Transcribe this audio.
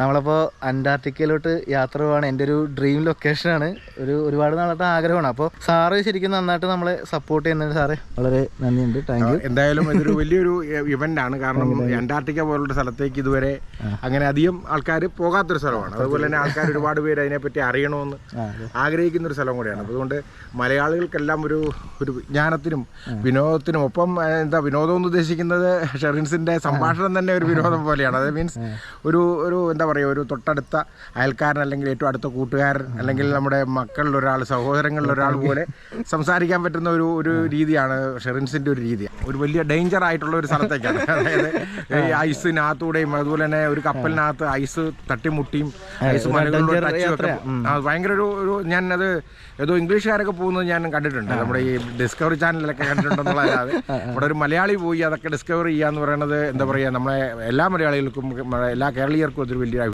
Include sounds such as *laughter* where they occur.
നമ്മളപ്പോൾ അന്റാർട്ടിക്കയിലോട്ട് യാത്ര പോവാണ്. എന്റെ ഒരു ഡ്രീം ലൊക്കേഷനാണ് ഒരു ഒരുപാട് നാളത്തെ ആഗ്രഹമാണ്. അപ്പോൾ സാറ് ശരിക്കും നന്നായിട്ട് നമ്മളെ സപ്പോർട്ട് ചെയ്യുന്നുണ്ട് സാറേ. വളരെ നന്ദിയുണ്ട്. താങ്ക് യു എന്തായാലും ഇതൊരു വലിയൊരു ഇവന്റ് ആണ്. കാരണം അന്റാർട്ടിക്ക പോലുള്ള സ്ഥലത്തേക്ക് ഇതുവരെ അങ്ങനെ അധികം ആൾക്കാർ പോകാത്തൊരു സ്ഥലമാണ്. അതുപോലെ തന്നെ ആൾക്കാർ ഒരുപാട് പേര് അതിനെപ്പറ്റി അറിയണമെന്ന് ആഗ്രഹിക്കുന്ന ഒരു സ്ഥലം കൂടിയാണ്. അതുകൊണ്ട് മലയാളികൾക്കെല്ലാം ഒരു ഒരു വിജ്ഞാനത്തിനും വിനോദത്തിനും ഒപ്പം എന്താ വിനോദം എന്ന് ഉദ്ദേശിക്കുന്നത് ഷെറിൻസിന്റെ സംഭാഷണം തന്നെ ഒരു വിനോദം *laughs* പോലെയാണ്. അത് മീൻസ് ഒരു ഒരു എന്താ പറയുക ഒരു തൊട്ടടുത്ത അയൽക്കാരൻ അല്ലെങ്കിൽ ഏറ്റവും അടുത്ത കൂട്ടുകാരൻ അല്ലെങ്കിൽ നമ്മുടെ മക്കളിൽ ഒരാൾ സഹോദരങ്ങളിൽ ഒരാൾ പോലെ സംസാരിക്കാൻ പറ്റുന്ന ഒരു ഒരു രീതിയാണ് ഷെറിൻസിന്റെ ഒരു രീതി. ഒരു വലിയ ഡേഞ്ചർ ആയിട്ടുള്ള ഒരു സ്ഥലത്തേക്കാണ്. *laughs* അതായത് ഈ ഐസിനകത്തൂടെയും അതുപോലെ തന്നെ ഒരു കപ്പലിനകത്ത് ഐസ് തട്ടിമുട്ടിയും ഐസ് മലകളിലൂടെ ടച്ച് ഒക്കെ ഭയങ്കര ഒരു ഒരു ഞാൻ അത് ഏതോ ഇംഗ്ലീഷുകാരൊക്കെ പോകുന്നത് ഞാൻ കണ്ടിട്ടുണ്ട്. നമ്മുടെ ഈ ഡിസ്കവറി ചാനലിലൊക്കെ കണ്ടിട്ടുണ്ടെന്നുള്ളതല്ലാതെ. ഇവിടെ ഒരു മലയാളി പോയി അതൊക്കെ ഡിസ്കവർ ചെയ്യുക എന്ന് പറയുന്നത് എന്താ പറയുക നമ്മളെ എല്ലാ മലയാളികൾക്കും എല്ലാ കേരളീയർക്കും അതൊരു വലിയ